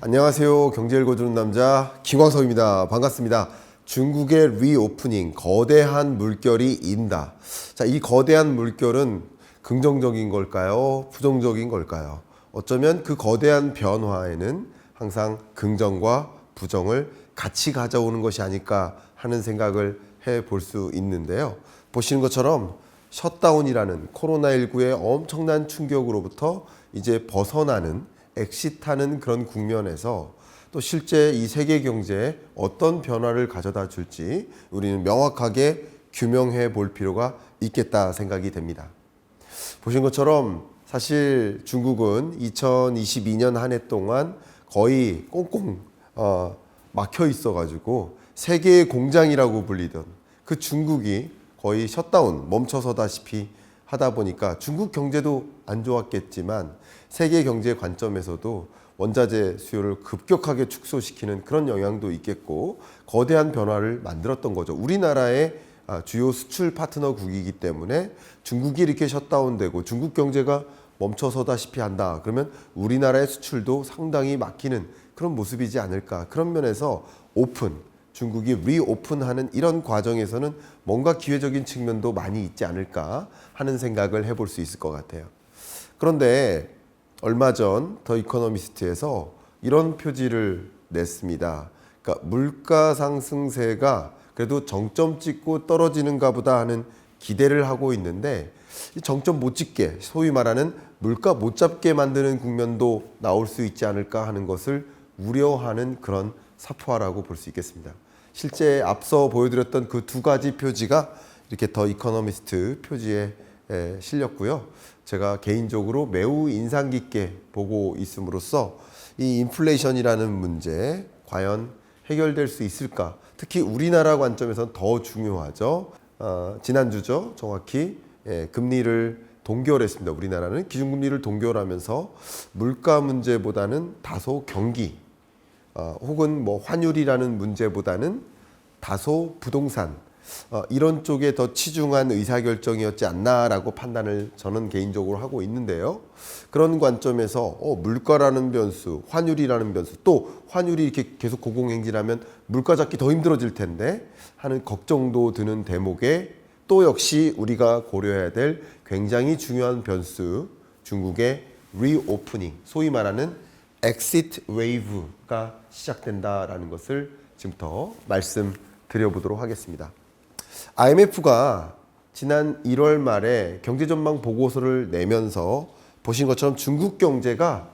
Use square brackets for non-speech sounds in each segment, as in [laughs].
안녕하세요. 경제 읽어주는 남자 김광석입니다. 반갑습니다. 중국의 리오프닝, 거대한 물결이 인다. 자, 이 거대한 물결은 긍정적인 걸까요? 부정적인 걸까요? 어쩌면 그 거대한 변화에는 항상 긍정과 부정을 같이 가져오는 것이 아닐까 하는 생각을 해 볼 수 있는데요. 보시는 것처럼 셧다운이라는 코로나19의 엄청난 충격으로부터 이제 벗어나는 엑시트하는 그런 국면에서 또 실제 이 세계 경제에 어떤 변화를 가져다 줄지 우리는 명확하게 규명해 볼 필요가 있겠다 생각이 됩니다. 보신 것처럼 사실 중국은 2022년 한 해 동안 거의 꽁꽁 어, 막혀 있어 가지고 세계의 공장이라고 불리던 그 중국이 거의 셧다운 멈춰서다시피 하다 보니까 중국 경제도 안 좋았겠지만 세계 경제 관점에서도 원자재 수요를 급격하게 축소시키는 그런 영향도 있겠고 거대한 변화를 만들었던 거죠. 우리나라의 아, 주요 수출 파트너국이기 때문에 중국이 이렇게 셧다운되고 중국 경제가 멈춰서다시피 한다. 그러면 우리나라의 수출도 상당히 막히는 그런 모습이지 않을까. 그런 면에서 오픈, 중국이 리오픈하는 이런 과정에서는 뭔가 기회적인 측면도 많이 있지 않을까 하는 생각을 해볼 수 있을 것 같아요. 그런데 얼마 전 더 이코노미스트에서 이런 표지를 냈습니다. 그러니까 물가 상승세가 그래도 정점 찍고 떨어지는가 보다 하는 기대를 하고 있는데 이 정점 못 찍게 소위 말하는 물가 못 잡게 만드는 국면도 나올 수 있지 않을까 하는 것을 우려하는 그런 사포화라고 볼 수 있겠습니다. 실제 앞서 보여드렸던 그 두 가지 표지가 이렇게 더 이코노미스트 표지에 에, 실렸고요. 제가 개인적으로 매우 인상 깊게 보고 있음으로써 이 인플레이션이라는 문제 과연 해결될 수 있을까? 특히 우리나라 관점에서는 더 중요하죠. 어, 지난주죠. 정확히 예, 금리를 동결했습니다. 우리나라는 기준금리를 동결하면서 물가 문제보다는 다소 경기 어, 혹은 뭐 환율이라는 문제보다는 다소 부동산 어, 이런 쪽에 더 치중한 의사결정이었지 않나라고 판단을 저는 개인적으로 하고 있는데요. 그런 관점에서 어, 물가라는 변수, 환율이라는 변수, 또 환율이 이렇게 계속 고공행진하면 물가 잡기 더 힘들어질 텐데 하는 걱정도 드는 대목에 또 역시 우리가 고려해야 될 굉장히 중요한 변수, 중국의 리오프닝, 소위 말하는 엑시트 웨이브가 시작된다라는 것을 지금부터 말씀드려보도록 하겠습니다. IMF가 지난 1월 말에 경제 전망 보고서를 내면서 보신 것처럼 중국 경제가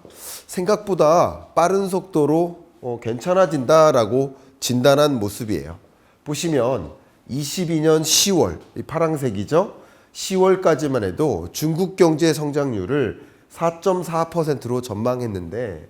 생각보다 빠른 속도로 어, 괜찮아진다라고 진단한 모습이에요. 보시면 22년 10월, 이 파랑색이죠. 10월까지만 해도 중국 경제 성장률을 4.4%로 전망했는데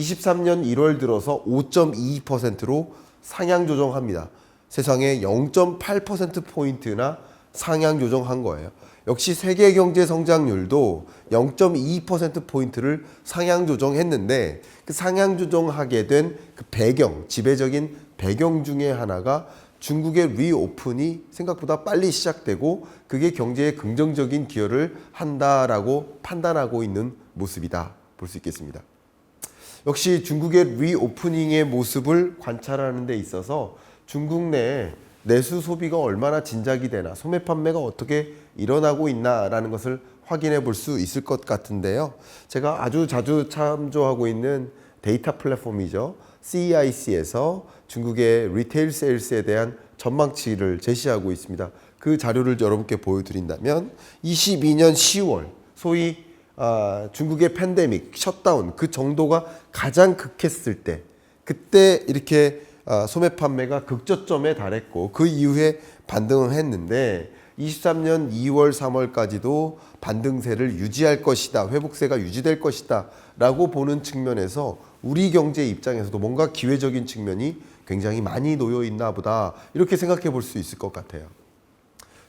23년 1월 들어서 5.2%로 상향 조정합니다. 세상에 0.8%포인트나 상향 조정한 거예요. 역시 세계 경제 성장률도 0.2%포인트를 상향 조정했는데 그 상향 조정하게 된 그 배경, 지배적인 배경 중에 하나가 중국의 리오픈이 생각보다 빨리 시작되고 그게 경제에 긍정적인 기여를 한다라고 판단하고 있는 모습이다 볼 수 있겠습니다. 역시 중국의 리오프닝의 모습을 관찰하는 데 있어서 중국 내 내수 소비가 얼마나 진작이 되나 소매 판매가 어떻게 일어나고 있나라는 것을 확인해 볼 수 있을 것 같은데요. 제가 아주 자주 참조하고 있는 데이터 플랫폼이죠. CEIC에서 중국의 리테일 세일스에 대한 전망치를 제시하고 있습니다. 그 자료를 여러분께 보여드린다면 22년 10월 소위 아, 중국의 팬데믹 셧다운 그 정도가 가장 극했을 때 그때 이렇게 아, 소매 판매가 극저점에 달했고 그 이후에 반등을 했는데 23년 2월 3월까지도 반등세를 유지할 것이다 회복세가 유지될 것이다 라고 보는 측면에서 우리 경제 입장에서도 뭔가 기회적인 측면이 굉장히 많이 놓여 있나 보다 이렇게 생각해 볼 수 있을 것 같아요.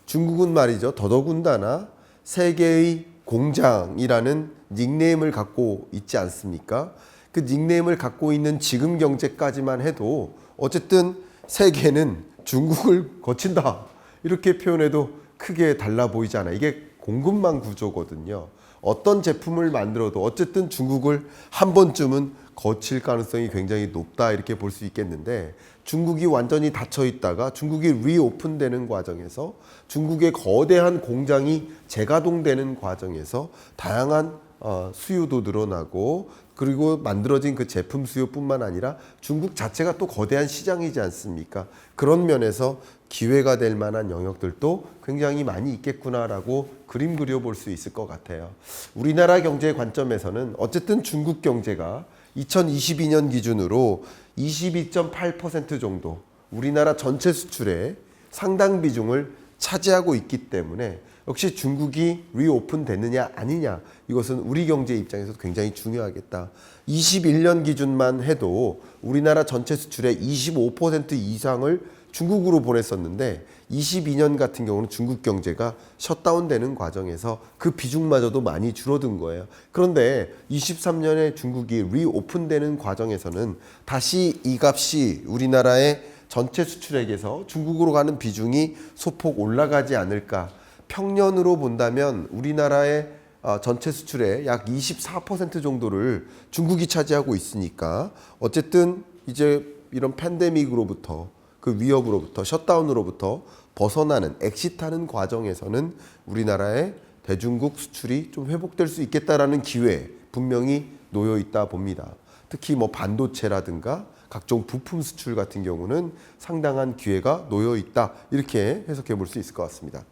중국은 말이죠 더더군다나 세계의 공장이라는 닉네임을 갖고 있지 않습니까? 그 닉네임을 갖고 있는 지금 경제까지만 해도 어쨌든 세계는 중국을 거친다. 이렇게 표현해도 크게 달라 보이지 않아. 이게 공급망 구조거든요. 어떤 제품을 만들어도 어쨌든 중국을 한 번쯤은 거칠 가능성이 굉장히 높다 이렇게 볼 수 있겠는데 중국이 완전히 닫혀 있다가 중국이 리오픈되는 과정에서 중국의 거대한 공장이 재가동되는 과정에서 다양한 어, 수요도 늘어나고 그리고 만들어진 그 제품 수요뿐만 아니라 중국 자체가 또 거대한 시장이지 않습니까? 그런 면에서 기회가 될 만한 영역들도 굉장히 많이 있겠구나라고 그림 그려볼 수 있을 것 같아요. 우리나라 경제 관점에서는 어쨌든 중국 경제가 2022년 기준으로 22.8% 정도 우리나라 전체 수출의 상당 비중을 차지하고 있기 때문에 역시 중국이 리오픈 됐느냐 아니냐 이것은 우리 경제 입장에서 굉장히 중요하겠다. 21년 기준만 해도 우리나라 전체 수출의 25% 이상을 중국으로 보냈었는데 22년 같은 경우는 중국 경제가 셧다운되는 과정에서 그 비중마저도 많이 줄어든 거예요. 그런데 23년에 중국이 리오픈되는 과정에서는 다시 이 값이 우리나라의 전체 수출액에서 중국으로 가는 비중이 소폭 올라가지 않을까. 평년으로 본다면 우리나라의 어, 전체 수출의 약 24% 정도를 중국이 차지하고 있으니까 어쨌든 이제 이런 팬데믹으로부터 그 위협으로부터 셧다운으로부터 벗어나는 엑시트하는 과정에서는 우리나라의 대중국 수출이 좀 회복될 수 있겠다라는 기회 분명히 놓여 있다 봅니다. 특히 뭐 반도체라든가 각종 부품 수출 같은 경우는 상당한 기회가 놓여 있다 이렇게 해석해 볼 수 있을 것 같습니다.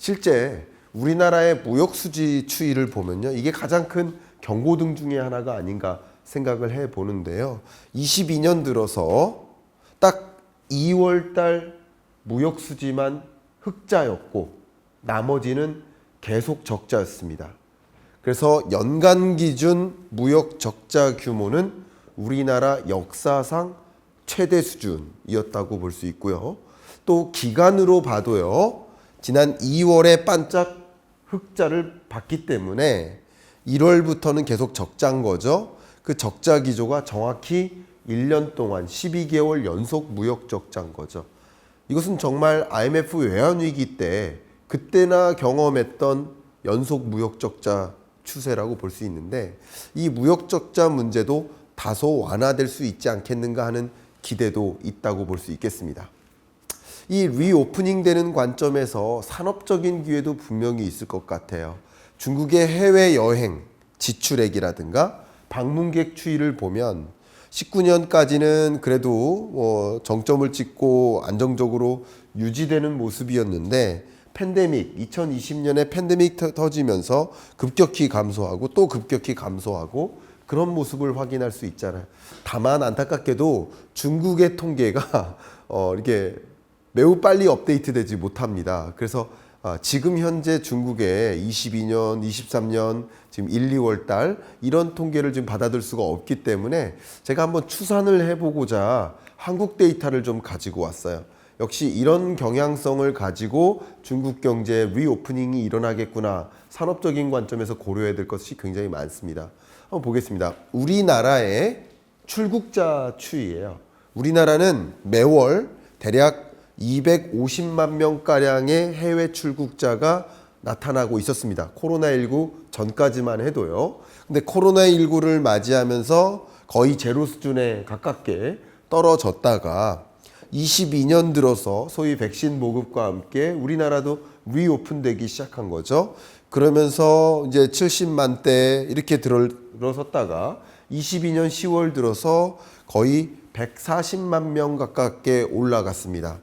실제 우리나라의 무역 수지 추이를 보면요. 이게 가장 큰 경고등 중에 하나가 아닌가 생각을 해 보는데요. 22년 들어서 딱 2월 달 무역 수지만 흑자였고 나머지는 계속 적자였습니다. 그래서 연간 기준 무역 적자 규모는 우리나라 역사상 최대 수준이었다고 볼 수 있고요. 또 기간으로 봐도요. 지난 2월에 반짝 흑자를 봤기 때문에 1월부터는 계속 적자인 거죠. 그 적자 기조가 정확히 1년 동안 12개월 연속 무역 적자인 거죠. 이것은 정말 IMF 외환 위기 때 그때나 경험했던 연속 무역 적자 추세라고 볼 수 있는데 이 무역 적자 문제도 다소 완화될 수 있지 않겠는가 하는 기대도 있다고 볼 수 있겠습니다. 이 리오프닝 되는 관점에서 산업적인 기회도 분명히 있을 것 같아요. 중국의 해외 여행 지출액이라든가 방문객 추이를 보면 19년까지는 그래도 뭐 정점을 찍고 안정적으로 유지되는 모습이었는데 팬데믹 2020년에 팬데믹 터- 터지면서 급격히 감소하고 또 급격히 감소하고 그런 모습을 확인할 수 있잖아요. 다만 안타깝게도 중국의 통계가 [laughs] 어 이렇게 매우 빨리 업데이트되지 못합니다. 그래서 아, 지금 현재 중국의 22년, 23년, 지금 1, 2월 달 이런 통계를 지금 받아들 수가 없기 때문에 제가 한번 추산을 해보고자 한국 데이터를 좀 가지고 왔어요. 역시 이런 경향성을 가지고 중국 경제 리오프닝이 일어나겠구나 산업적인 관점에서 고려해야 될 것이 굉장히 많습니다. 한번 보겠습니다. 우리나라의 출국자 추이예요. 우리나라는 매월 대략 250만 명 가량의 해외 출국자가 나타나고 있었습니다. 코로나19 전까지만 해도요. 근데 코로나19를 맞이하면서 거의 제로 수준에 가깝게 떨어졌다가 22년 들어서 소위 백신 보급과 함께 우리나라도 리오픈되기 시작한 거죠. 그러면서 이제 70만 대 이렇게 들어섰다가 22년 10월 들어서 거의 140만 명 가깝게 올라갔습니다.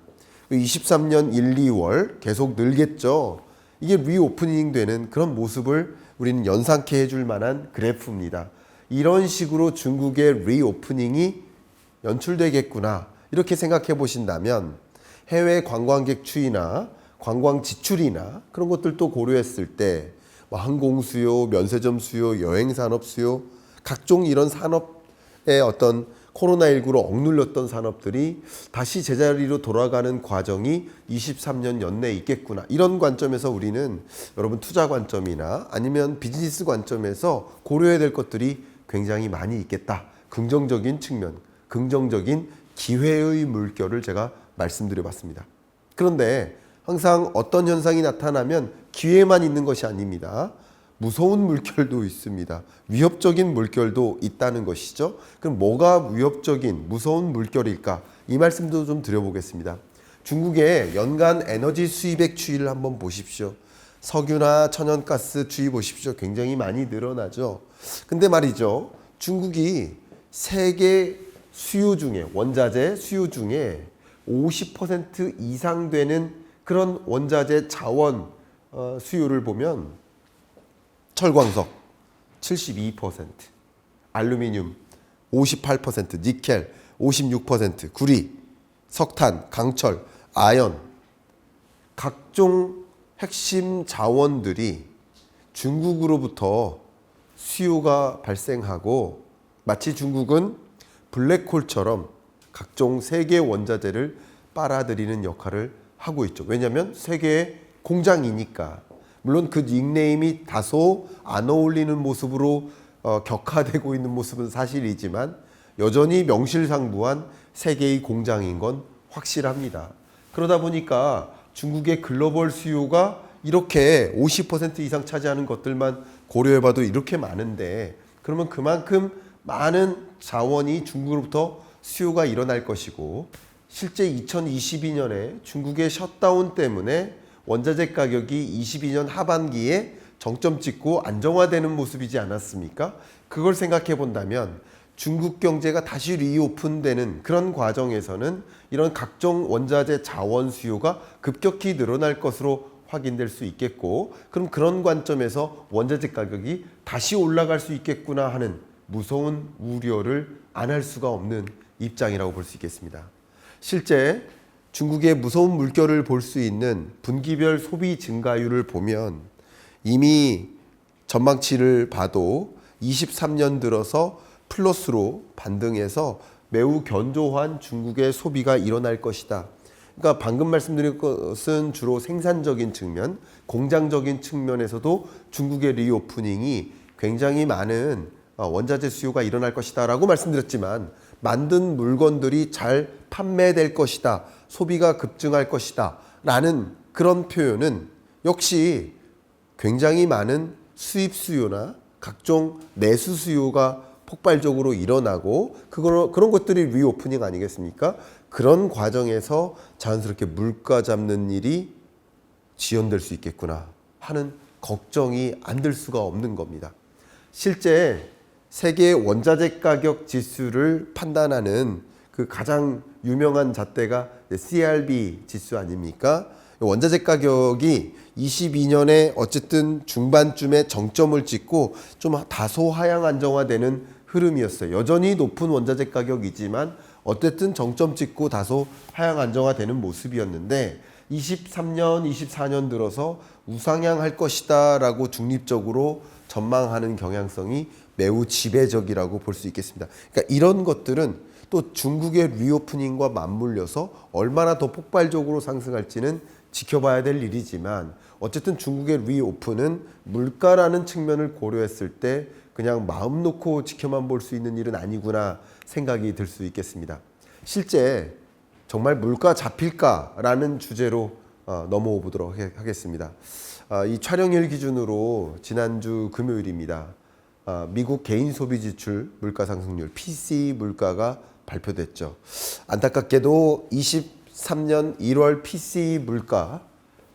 23년 1, 2월 계속 늘겠죠. 이게 리오프닝 되는 그런 모습을 우리는 연상케 해줄 만한 그래프입니다. 이런 식으로 중국의 리오프닝이 연출되겠구나. 이렇게 생각해 보신다면 해외 관광객 추이나 관광 지출이나 그런 것들도 고려했을 때 뭐 항공 수요, 면세점 수요, 여행 산업 수요, 각종 이런 산업의 어떤 코로나19로 억눌렸던 산업들이 다시 제자리로 돌아가는 과정이 23년 연내에 있겠구나. 이런 관점에서 우리는 여러분 투자 관점이나 아니면 비즈니스 관점에서 고려해야 될 것들이 굉장히 많이 있겠다. 긍정적인 측면, 긍정적인 기회의 물결을 제가 말씀드려 봤습니다. 그런데 항상 어떤 현상이 나타나면 기회만 있는 것이 아닙니다. 무서운 물결도 있습니다. 위협적인 물결도 있다는 것이죠. 그럼 뭐가 위협적인 무서운 물결일까? 이 말씀도 좀 드려보겠습니다. 중국의 연간 에너지 수입액 추이를 한번 보십시오. 석유나 천연가스 추이 보십시오. 굉장히 많이 늘어나죠. 근데 말이죠. 중국이 세계 수요 중에 원자재 수요 중에 50% 이상 되는 그런 원자재 자원 어, 수요를 보면 철광석 72%, 알루미늄 58%, 니켈 56%, 구리, 석탄, 강철, 아연 각종 핵심 자원들이 중국으로부터 수요가 발생하고 마치 중국은 블랙홀처럼 각종 세계 원자재를 빨아들이는 역할을 하고 있죠. 왜냐하면 세계의 공장이니까. 물론 그 닉네임이 다소 안 어울리는 모습으로 어, 격화되고 있는 모습은 사실이지만 여전히 명실상부한 세계의 공장인 건 확실합니다. 그러다 보니까 중국의 글로벌 수요가 이렇게 50% 이상 차지하는 것들만 고려해봐도 이렇게 많은데 그러면 그만큼 많은 자원이 중국으로부터 수요가 일어날 것이고 실제 2022년에 중국의 셧다운 때문에 원자재 가격이 22년 하반기에 정점 찍고 안정화되는 모습이지 않았습니까? 그걸 생각해 본다면 중국 경제가 다시 리오픈되는 그런 과정에서는 이런 각종 원자재 자원 수요가 급격히 늘어날 것으로 확인될 수 있겠고 그럼 그런 관점에서 원자재 가격이 다시 올라갈 수 있겠구나 하는 무서운 우려를 안 할 수가 없는 입장이라고 볼 수 있겠습니다. 실제 중국의 무서운 물결을 볼 수 있는 분기별 소비 증가율을 보면 이미 전망치를 봐도 23년 들어서 플러스로 반등해서 매우 견조한 중국의 소비가 일어날 것이다. 그러니까 방금 말씀드린 것은 주로 생산적인 측면, 공장적인 측면에서도 중국의 리오프닝이 굉장히 많은 어, 원자재 수요가 일어날 것이다라고 말씀드렸지만 만든 물건들이 잘 판매될 것이다, 소비가 급증할 것이다 라는 그런 표현은 역시 굉장히 많은 수입 수요나 각종 내수 수요가 폭발적으로 일어나고 그거 그런 것들이 리오프닝 아니겠습니까? 그런 과정에서 자연스럽게 물가 잡는 일이 지연될 수 있겠구나 하는 걱정이 안 들 수가 없는 겁니다. 실제 세계 원자재 가격 지수를 판단하는 그 가장 유명한 잣대가 CRB 지수 아닙니까? 원자재 가격이 22년에 어쨌든 중반쯤에 정점을 찍고 좀 다소 하향 안정화되는 흐름이었어요. 여전히 높은 원자재 가격이지만 어쨌든 정점 찍고 다소 하향 안정화되는 모습이었는데 23년, 24년 들어서 우상향할 것이다라고 중립적으로 전망하는 경향성이 매우 지배적이라고 볼 수 있겠습니다. 그러니까 이런 것들은 또 중국의 리오프닝과 맞물려서 얼마나 더 폭발적으로 상승할지는 지켜봐야 될 일이지만 어쨌든 중국의 리오픈은 물가라는 측면을 고려했을 때 그냥 마음 놓고 지켜만 볼 수 있는 일은 아니구나 생각이 들 수 있겠습니다. 실제 정말 물가 잡힐까라는 주제로 어, 넘어오 보도록 하겠습니다. 아, 이 촬영일 기준으로 지난주 금요일입니다. 아, 미국 개인 소비 지출 물가 상승률 PCE 물가가 발표됐죠. 안타깝게도 23년 1월 PCE 물가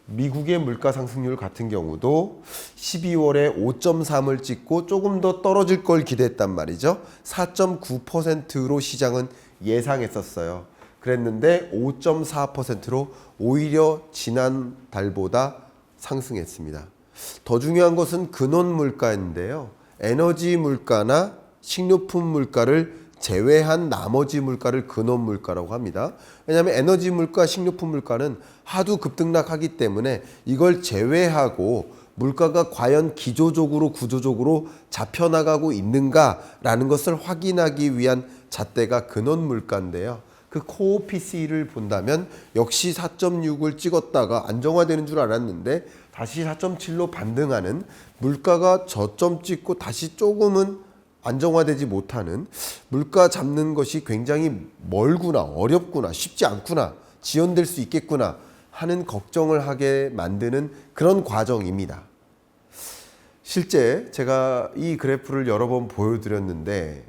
미국의 물가 상승률 같은 경우도 12월에 5.3을 찍고 조금 더 떨어질 걸 기대했단 말이죠. 4.9%로 시장은 예상했었어요. 그랬는데 5.4%로 오히려 지난 달보다 상승했습니다. 더 중요한 것은 근원 물가인데요. 에너지 물가나 식료품 물가를 제외한 나머지 물가를 근원 물가라고 합니다. 왜냐하면 에너지 물가, 식료품 물가는 하도 급등락하기 때문에 이걸 제외하고 물가가 과연 기조적으로 구조적으로 잡혀나가고 있는가라는 것을 확인하기 위한 잣대가 근원 물가인데요. 그 코어 PC를 본다면 역시 4.6을 찍었다가 안정화되는 줄 알았는데 다시 4.7로 반등하는 물가가 저점 찍고 다시 조금은 안정화되지 못하는 물가 잡는 것이 굉장히 멀구나 어렵구나 쉽지 않구나 지연될 수 있겠구나 하는 걱정을 하게 만드는 그런 과정입니다. 실제 제가 이 그래프를 여러 번 보여드렸는데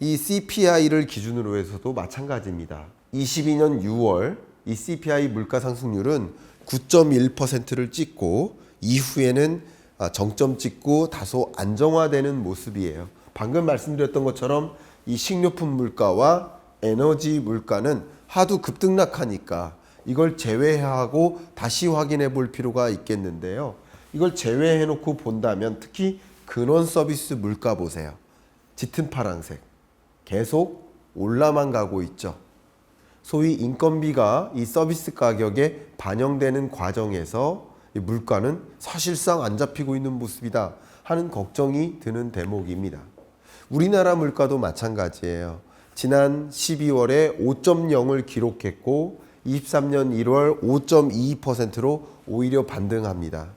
이 CPI를 기준으로 해서도 마찬가지입니다. 22년 6월 이 CPI 물가 상승률은 9.1%를 찍고 이후에는 아, 정점 찍고 다소 안정화되는 모습이에요. 방금 말씀드렸던 것처럼 이 식료품 물가와 에너지 물가는 하도 급등락하니까 이걸 제외하고 다시 확인해 볼 필요가 있겠는데요. 이걸 제외해 놓고 본다면 특히 근원 서비스 물가 보세요. 짙은 파란색. 계속 올라만 가고 있죠. 소위 인건비가 이 서비스 가격에 반영되는 과정에서 이 물가는 사실상 안 잡히고 있는 모습이다 하는 걱정이 드는 대목입니다. 우리나라 물가도 마찬가지예요. 지난 12월에 5.0을 기록했고 23년 1월 5.22%로 오히려 반등합니다.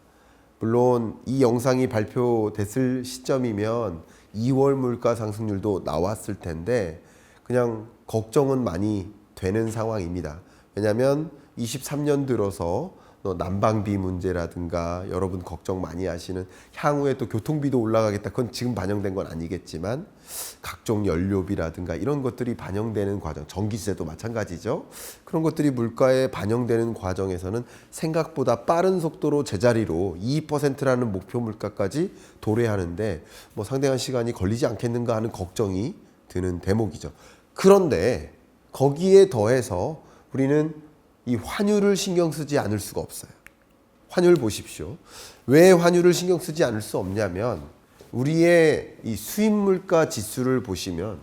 물론 이 영상이 발표됐을 시점이면 2월 물가 상승률도 나왔을 텐데 그냥 걱정은 많이 되는 상황입니다. 왜냐하면 23년 들어서 또 난방비 문제라든가 여러분 걱정 많이 하시는 향후에 또 교통비도 올라가겠다. 그건 지금 반영된 건 아니겠지만 각종 연료비라든가 이런 것들이 반영되는 과정, 전기세도 마찬가지죠. 그런 것들이 물가에 반영되는 과정에서는 생각보다 빠른 속도로 제자리로 2%라는 목표 물가까지 도래하는데 뭐 상당한 시간이 걸리지 않겠는가 하는 걱정이 드는 대목이죠. 그런데 거기에 더해서 우리는 이 환율을 신경 쓰지 않을 수가 없어요. 환율 보십시오. 왜 환율을 신경 쓰지 않을 수 없냐면 우리의 이 수입 물가 지수를 보시면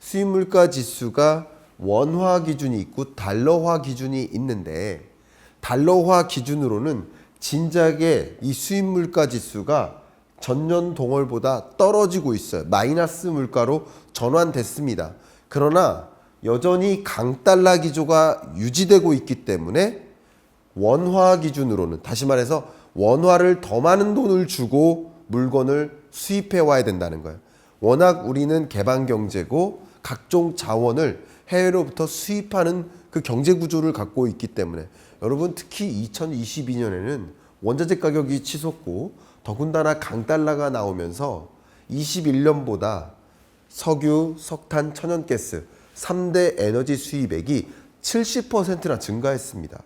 수입 물가 지수가 원화 기준이 있고 달러화 기준이 있는데 달러화 기준으로는 진작에 이 수입 물가 지수가 전년 동월보다 떨어지고 있어요. 마이너스 물가로 전환됐습니다. 그러나 여전히 강달러 기조가 유지되고 있기 때문에 원화 기준으로는 다시 말해서 원화를 더 많은 돈을 주고 물건을 수입해 와야 된다는 거예요. 워낙 우리는 개방 경제고 각종 자원을 해외로부터 수입하는 그 경제 구조를 갖고 있기 때문에 여러분 특히 2022년에는 원자재 가격이 치솟고 더군다나 강달러가 나오면서 21년보다 석유, 석탄, 천연가스 3대 에너지 수입액이 70%나 증가했습니다.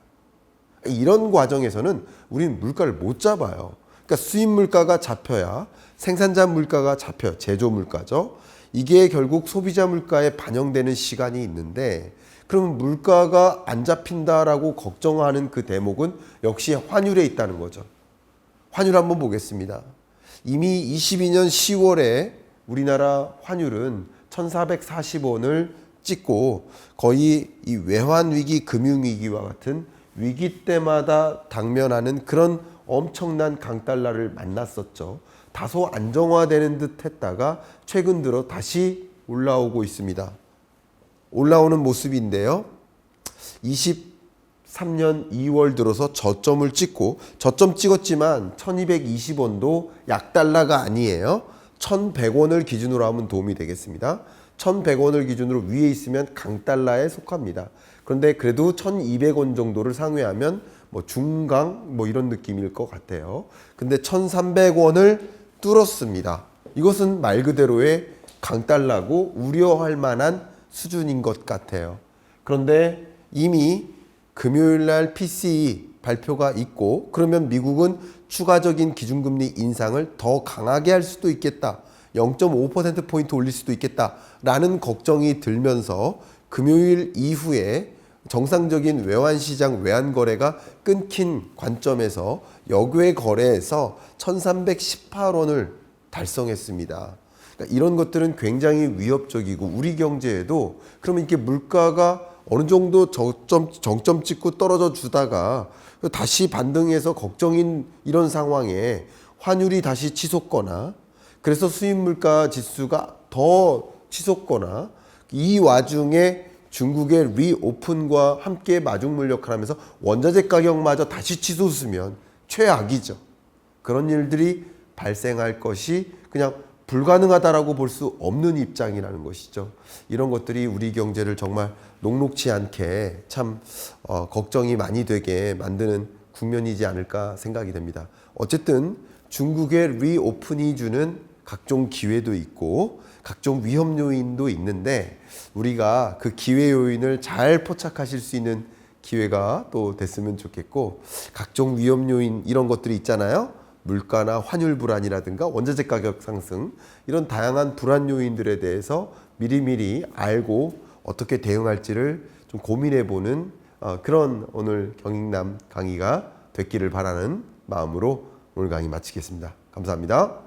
이런 과정에서는 우리는 물가를 못 잡아요. 그러니까 수입 물가가 잡혀야 생산자 물가가 잡혀 제조 물가죠. 이게 결국 소비자 물가에 반영되는 시간이 있는데 그러면 물가가 안 잡힌다라고 걱정하는 그 대목은 역시 환율에 있다는 거죠. 환율 한번 보겠습니다. 이미 22년 10월에 우리나라 환율은 1,440원을 찍고 거의 이 외환 위기, 금융 위기와 같은 위기 때마다 당면하는 그런 엄청난 강달러를 만났었죠. 다소 안정화되는 듯 했다가 최근 들어 다시 올라오고 있습니다. 올라오는 모습인데요. 23년 2월 들어서 저점을 찍고 저점 찍었지만 1220원도 약달러가 아니에요. 1100원을 기준으로 하면 도움이 되겠습니다. 1,100원을 기준으로 위에 있으면 강달러에 속합니다. 그런데 그래도 1,200원 정도를 상회하면 뭐 중강 뭐 이런 느낌일 것 같아요. 근데 1,300원을 뚫었습니다. 이것은 말 그대로의 강달러고 우려할 만한 수준인 것 같아요. 그런데 이미 금요일 날 PCE 발표가 있고 그러면 미국은 추가적인 기준금리 인상을 더 강하게 할 수도 있겠다. 0.5%포인트 올릴 수도 있겠다라는 걱정이 들면서 금요일 이후에 정상적인 외환시장 외환거래가 끊긴 관점에서 역외 거래에서 1318원을 달성했습니다. 그러니까 이런 것들은 굉장히 위협적이고 우리 경제에도 그러면 이렇게 물가가 어느 정도 정점, 정점 찍고 떨어져 주다가 다시 반등해서 걱정인 이런 상황에 환율이 다시 치솟거나 그래서 수입 물가 지수가 더 치솟거나 이 와중에 중국의 리오픈과 함께 마중물 역할을 하면서 원자재 가격마저 다시 치솟으면 최악이죠. 그런 일들이 발생할 것이 그냥 불가능하다라고 볼 수 없는 입장이라는 것이죠. 이런 것들이 우리 경제를 정말 녹록치 않게 참 어, 걱정이 많이 되게 만드는 국면이지 않을까 생각이 됩니다. 어쨌든 중국의 리오픈이 주는 각종 기회도 있고 각종 위험 요인도 있는데 우리가 그 기회 요인을 잘 포착하실 수 있는 기회가 또 됐으면 좋겠고 각종 위험 요인 이런 것들이 있잖아요. 물가나 환율 불안이라든가 원자재 가격 상승 이런 다양한 불안 요인들에 대해서 미리미리 알고 어떻게 대응할지를 좀 고민해 보는 어, 그런 오늘 경익남 강의가 됐기를 바라는 마음으로 오늘 강의 마치겠습니다. 감사합니다.